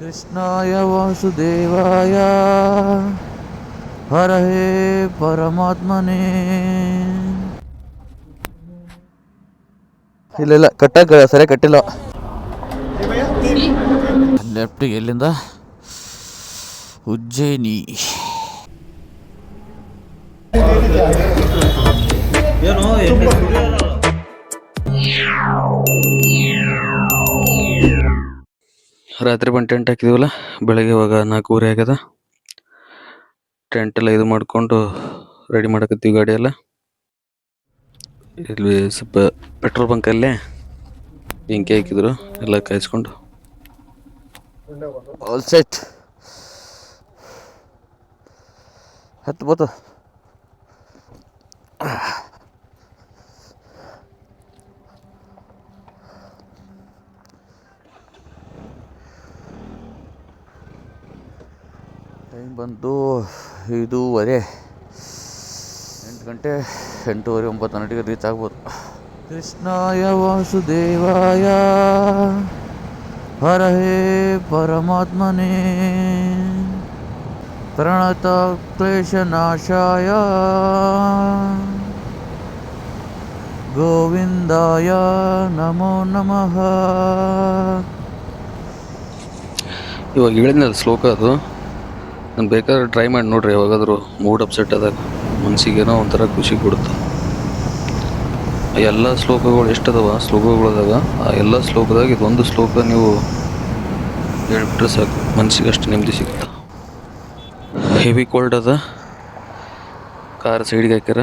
ಕೃಷ್ಣಾಯ ವಾಸುದೇವಾಯ. ಹರಹೇ ಪರಮಾತ್ಮನೇ. ಇಲ್ಲ ಇಲ್ಲ ಕಟ್ಟಾಕ ಸರಿ ಕಟ್ಟಿಲ್ಲ. ಲೆಫ್ಟ್ ಎಲ್ಲಿಂದ? ಉಜ್ಜಯಿನಿ. ಏನು? ರಾತ್ರಿ ಬಂದು ಟೆಂಟ್ ಹಾಕಿದೀವಲ್ಲ, ಬೆಳಗ್ಗೆ ಇವಾಗ ನಾಲ್ಕೂವರೆ ಆಗ್ಯದ. ಟೆಂಟ್ ಎಲ್ಲ ಇದು ಮಾಡಿಕೊಂಡು ರೆಡಿ ಮಾಡಕತ್ತೀವಿ ಗಾಡಿ ಎಲ್ಲ. ಇಲ್ಲಿ ಸ್ವಲ್ಪ ಪೆಟ್ರೋಲ್ ಬಂಕಲ್ಲೇ ಬೆಂಕಿ ಹಾಕಿದ್ರು, ಎಲ್ಲ ಕಾಯಿಸ್ಕೊಂಡು. ಆಲ್ ಸೆಟ್ ಹತ್ತು ಬೋತು. ಬಂತು ಐದೂವರೆ. ಎಂಟು ಗಂಟೆ, ಎಂಟೂವರೆ, ಒಂಬತ್ತು ಗಂಟೆಗೆ ರೀಚ್ ಆಗ್ಬೋದು. ಕೃಷ್ಣಾಯ ವಾಸುದೇವಾಯ. ಹರಹೇ ಪರಮಾತ್ಮನೇ. ಪ್ರಣತ ಕ್ಲೇಶನಾಶಾಯ ಗೋವಿಂದಾಯ ನಮೋ ನಮಃ. ಇವಾಗ ಹೇಳಿದ್ನಲ್ಲ ಶ್ಲೋಕ ಅದು. ಬೇಕಾದ್ರೆ ಟ್ರೈ ಮಾಡಿ ನೋಡ್ರಿ, ಯಾವಾಗಾದರೂ ಮೂಡ್ ಅಪ್ಸೆಟ್ ಆದಾಗ ಮನ್ಸಿಗೇನೋ ಒಂಥರ ಖುಷಿ ಕೊಡುತ್ತೆ. ಎಲ್ಲ ಶ್ಲೋಕಗಳು ಎಷ್ಟದವ? ಶ್ಲೋಕಗಳದಾಗ ಆ ಎಲ್ಲ ಶ್ಲೋಕದಾಗ ಇದೊಂದು ಶ್ಲೋಕ ನೀವು ಹೇಳ್ಬಿಟ್ರೆ ಸಾಕು. ಮನ್ಸಿಗೆ ಅಷ್ಟು ನೆಮ್ಮದಿ ಸಿಗುತ್ತೆ. ಹೆವಿ ಕೋಲ್ಡ್ ಅದ. ಕಾರ್ ಸೈಡ್ಗೆ ಹಾಕ್ಯಾರ.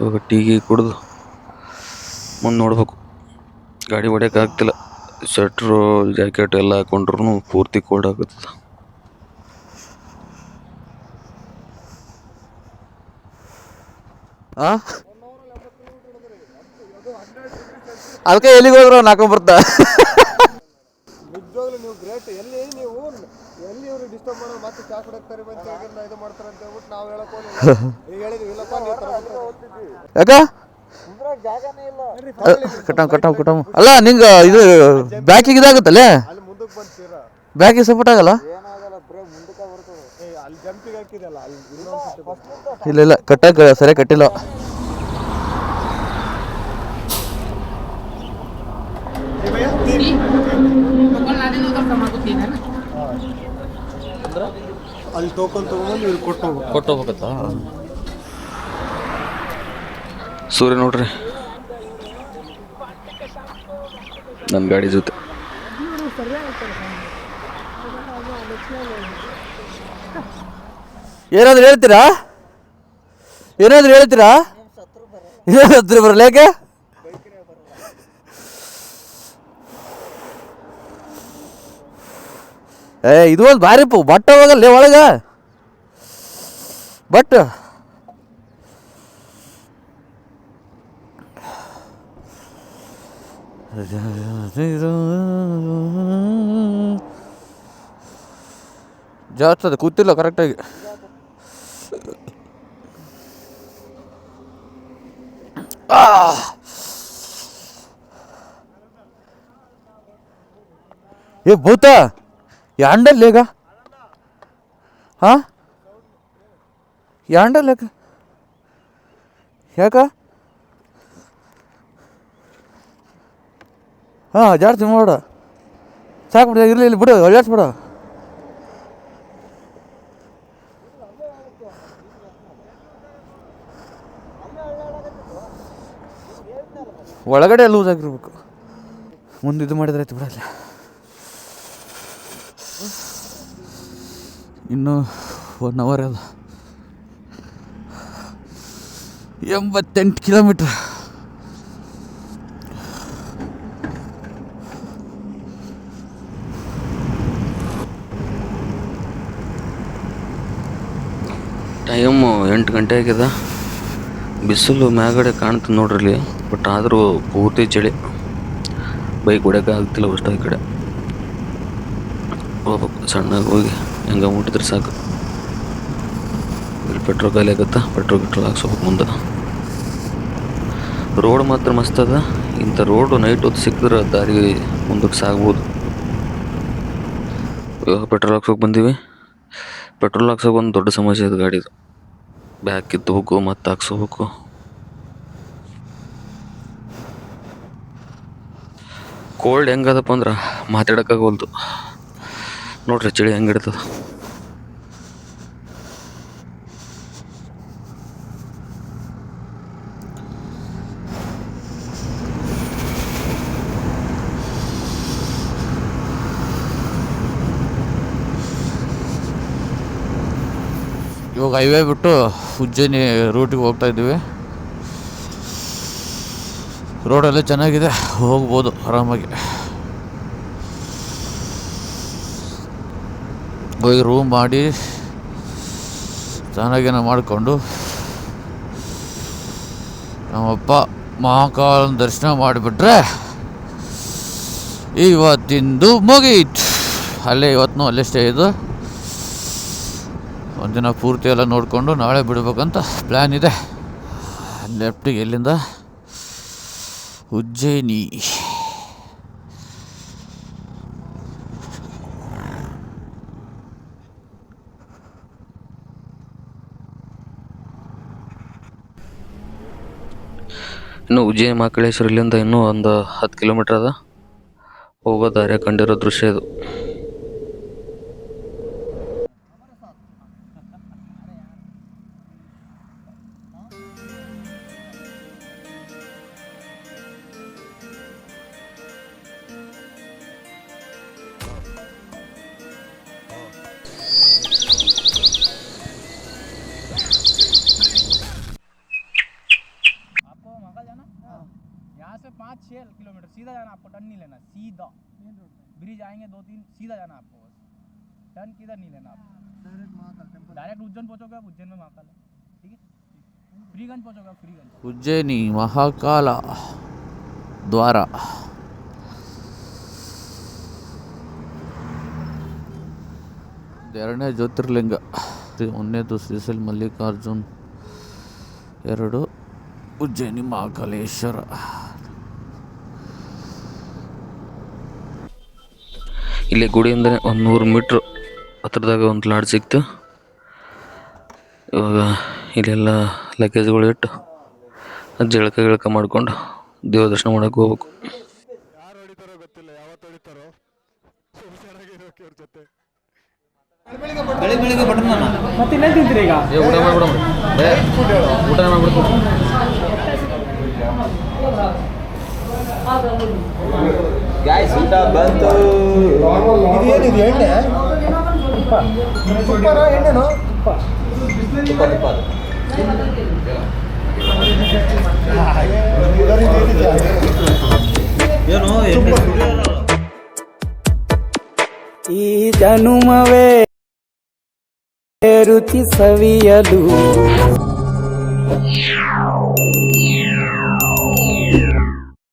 ಇವಾಗ ಟೀಗಿ ಕುಡ್ದು ಮುಂದೆ ನೋಡ್ಬೇಕು. ಗಾಡಿ ಹೊಡ್ಯಕ್ಕೆ ಆಗ್ತಿಲ್ಲ. ಸ್ವೆಟ್ರು ಜಾಕೆಟ್ ಎಲ್ಲ ಹಾಕೊಂಡ್ರು ಪೂರ್ತಿ ಕೋಲ್ಡ್ ಆಗುತ್ತದೆ. ಆ? ಅದಕ್ಕೆ ಎಲ್ಲಿಗೆ ಹೋದ್ರು ನಾಲ್ಕೊಂಡ್ ಬರ್ತಾ ನಿಜವಾಗ್ಲೂ ನೀವು ಗ್ರೇಟ್. ಎಲ್ಲಿ ನೀವು ಎಲ್ಲಿ ಇವರು ಡಿಸ್ಟರ್ಬ್ ಮಾಡೋ ಮತ್ತೆ ಚಾ ಕುಡಕ್ತಾರೆ ಬಂತ ಇದು ಮಾಡ್ತಾರೆ ಅಂತ ಹೇಳ್ಬಿಟ್ಟು ನಾವು ಹೇಳಕ್ ಹೋಗಿಲ್ಲ ಈಗ ಹೇಳಿದ್ವಿ ಇಲ್ಲಪ್ಪ ನೀವು ತರಬಿಟ್ಟು ಯಾಕ? ಜಾಗನೇ ಇಲ್ಲ. ಕಟ್ಟಮ್ ಕಟ್ಟಮ್ ಕಟ್ಟಮ್ ಅಲ್ಲ ನಿಂಗೆ ಇದು ಬ್ಯಾಕಿಗೆ ಇದಾಗುತ್ತಲ್ಲೇ? ಅಲ್ಲಿ ಮುಂದಕ್ಕೆ ಬಂತೀರ ಬ್ಯಾಕಿಗೆ ಸಪೋರ್ಟ್ ಆಗಲ್ಲ ಏನಾಗಲ್ಲ ಬ್ರೇ ಮುಂದಕ್ಕೆ ಬರ್ತದೆ ಏ ಅಲ್ಲಿ ಜಂಪಿಗೆ ಹಾಕಿದಲ್ಲ ಅಲ್ಲಿ ಇನ್ನೊಂದು ಇಲ್ಲ ಇಲ್ಲ ಕಟ್ಟಕ್ಕೆ ಸರಿಯಾಗಿ ಕಟ್ಟಿಲ್ಲ. ಅಲ್ಲಿ ಟೋಕನ್ ತಗೊಂಡು ಇವ್ರು ಕೊಟ್ಟು ಕೊಟ್ಟು ಹೋಗ್ಬೇಕತ್ತಾ ಸೂರ್ಯ ನೋಡ್ರಿ. ನನ್ನ ಗಾಡಿ ಜೊತೆ. ಏನಾದ್ರು ಹೇಳ್ತೀರಾ? ಏನಾದ್ರು ಹೇಳ್ತೀರಾ? ಏನಾದ್ರು ಬರಲ್ಲ, ಯಾಕೆ? ಏ, ಇದು ಒಂದು ಭಾರಿ ಪು ಬಟ್ಟ ಹೋಗಲ್ಲ, ಒಳಗ. ಬಟ್. ಜಾಸ್ತಿ ಅದು ಕೂತಿಲ್ಲ ಕರೆಕ್ಟಾಗಿ ಏ, ಭೂತ ಯಾಂಡಲ್ ಈಗ ಹಾ? ಯಾಂಡಲ್ ಯಾಕ? ಯಾಕ? ಹಾಂ, ಜಾಸ್ತಿ ಮಾಡ. ಸಾಕು ಬಿಡ, ಇರಲಿ ಇಲ್ಲಿ ಬಿಡು ಅಡ್ಡಾಡ್ಸ್ಬಿಡ ಒಳಗಡೆ ಲೂಸ್ ಆಗಿರ್ಬೇಕು. ಮುಂದೆ ಇದು ಮಾಡಿದ್ರೆ ಬಿಡಲ್ಲ. ಇನ್ನು ಒನ್ ಅವರ್ ಅಲ್ಲ. ಎಂಬತ್ತೆಂಟು ಕಿಲೋಮೀಟ್ರ್ ಟೈಮು ಎಂಟು ಗಂಟೆ ಆಗ್ಯದ ಬಿಸಿಲು ಮ್ಯಾಗಡೆ ಕಾಣ್ತದೆ ನೋಡ್ರಿ ಇಲ್ಲಿ. ಬಟ್ ಆದರೂ ಪೂರ್ತಿ ಚಳಿ. ಬೈಕ್ ಹೊಡ್ಯಕ್ಕೆ ಆಗ್ತಿಲ್ಲ ಅಷ್ಟು ಈ ಕಡೆ. ಹೋಗ್ಬೇಕು, ಸಣ್ಣಗೆ ಹೋಗಿ. ಹೆಂಗೆ ಮುಟ್ಟಿದ್ರೆ ಸಾಕು. ಇಲ್ಲಿ ಪೆಟ್ರೋಲ್ ಖಾಲಿ ಆಗುತ್ತಾ? ಪೆಟ್ರೋಲ್ ಗಿಟ್ರೋಲ್ ಹಾಕ್ಸ್ಬೇಕು ಮುಂದೆ. ರೋಡ್ ಮಾತ್ರ ಮಸ್ತ್ ಅದ. ಇಂಥ ರೋಡು ನೈಟ್ ಹೊತ್ತು ಸಿಕ್ಕಿದ್ರೆ ದಾರಿ ಮುಂದಕ್ಕೆ ಸಾಗ್ಬೋದು. ಇವಾಗ ಪೆಟ್ರೋಲ್ ಹಾಕ್ಸೋಕೆ ಬಂದೀವಿ. ಪೆಟ್ರೋಲ್ ಹಾಕ್ಸೋಕೆ ಒಂದು ದೊಡ್ಡ ಸಮಸ್ಯೆ ಇದು ಗಾಡಿದು. ಬ್ಯಾಗ್ ಕಿತ್ತಬೇಕು ಮತ್ತೆ ಹಾಕ್ಸ್ಬೇಕು ಕೋಲ್ಡ್ ಹೆಂಗದಪ್ಪ ಅಂದ್ರೆ ಮಾತಾಡೋಕ್ಕಾಗವಲ್ದು. ನೋಡ್ರಿ ಚಳಿ ಹೆಂಗೆ ಇಡ್ತದ ಇವಾಗ ಹೈವೇ ಬಿಟ್ಟು ಉಜ್ಜಯಿನಿ ರೂಟಿಗೆ ಹೋಗ್ತಾ ಇದ್ದೀವಿ. ರೋಡೆಲ್ಲ ಚೆನ್ನಾಗಿದೆ, ಹೋಗ್ಬೋದು ಆರಾಮಾಗಿ. ಹೋಗಿ ರೂಮ್ ಮಾಡಿ ಚೆನ್ನಾಗೇನೋ ಮಾಡಿಕೊಂಡು, ನಮ್ಮಪ್ಪ ಮಹಾಕಾಲ ದರ್ಶನ ಮಾಡಿಬಿಟ್ರೆ ಇವತ್ತಿಂದು ಮುಗೀತು. ಅಲ್ಲೇ ಇವತ್ತು ಅಲ್ಲೇ ಸ್ಟೇ ಇದು ಒಂದಿನ ಪೂರ್ತಿ ಎಲ್ಲ ನೋಡಿಕೊಂಡು ನಾಳೆ ಬಿಡಬೇಕಂತ ಪ್ಲ್ಯಾನ್ ಇದೆ. ಲೆಫ್ಟಿಗೆ ಎಲ್ಲಿಂದ? ಉಜ್ಜಯಿನಿ. ಇನ್ನು ಉಜ್ಜಯಿನಿ ಮಹಾಕಳೇಶ್ವರ ಇಲ್ಲಿಂದ ಇನ್ನೂ ಒಂದು ಹತ್ತು ಕಿಲೋಮೀಟ್ರ್ ಅದ. ಹೋಗೋ ದಾರ್ಯಾಗ ಕಂಡಿರೋ ದೃಶ್ಯ ಇದು. पाँच छः किलोमीटर सीधा जाना आपको टर्न नहीं लेना सीधा ब्रिज आएंगे दो तीन सीधा जाना आपको बस टर्न किधर नहीं लेना आपको डायरेक्ट उज्जैन पहुँचोगे आप उज्जैन में महाकाल है ठीक है फ्रीगंज पहुँचोगे आप फ्रीगंज ಉಜ್ಜಯಿನಿ ಮಹಾಕಾಲ ದ್ವಾರ ಎರಡನೇ ಜ್ಯೋತಿರ್ಲಿಂಗ ಶ್ರೀ ಒಂದನೇದು ಶ್ರೀಶೈಲ ಮಲ್ಲಿಕಾರ್ಜುನ್ ಎರಡು ಉಜ್ಜಯಿನಿ ಮಹಾಕಾಲೇಶ್ವರ ಇಲ್ಲಿ ಗುಡಿಯಿಂದ ಒಂದು ನೂರು ಮೀಟ್ರ್ ಹತ್ರದಾಗ ಒಂದು ಲಾಡ್ಜ್ ಸಿಕ್ತು. ಇವಾಗ ಇಲ್ಲೆಲ್ಲ ಲಗೇಜ್ಗಳು ಇಟ್ಟು ಜಳಕ ಗಿಳಕ ಮಾಡ್ಕೊಂಡು ದೇವ ದರ್ಶನ ಮಾಡಕ್ಕೆ ಹೋಗ್ಬೇಕು. ಯಾರು ಹೊಡಿತಾರೋ ಗೊತ್ತಿಲ್ಲ ಯಾವತ್ತು ಹೊಡಿತಾರೋ ಹುಷಾರಾಗಿರೋಕೆ ಇವ್ರ ಜೊತೆ ಊಟ ಮಾಡ್ಬಿಡಮ್ರಿ ಊಟ ಮಾಡ್ಬಿಡ್ತೀವಿ ಇದೇನಿದೆ ಎಣ್ಣೆ ತುಪ್ಪನ ಎಣ್ಣೆನೋ ಈ ಜನುಮವೇ ರುಚಿ ಸವಿಯಲು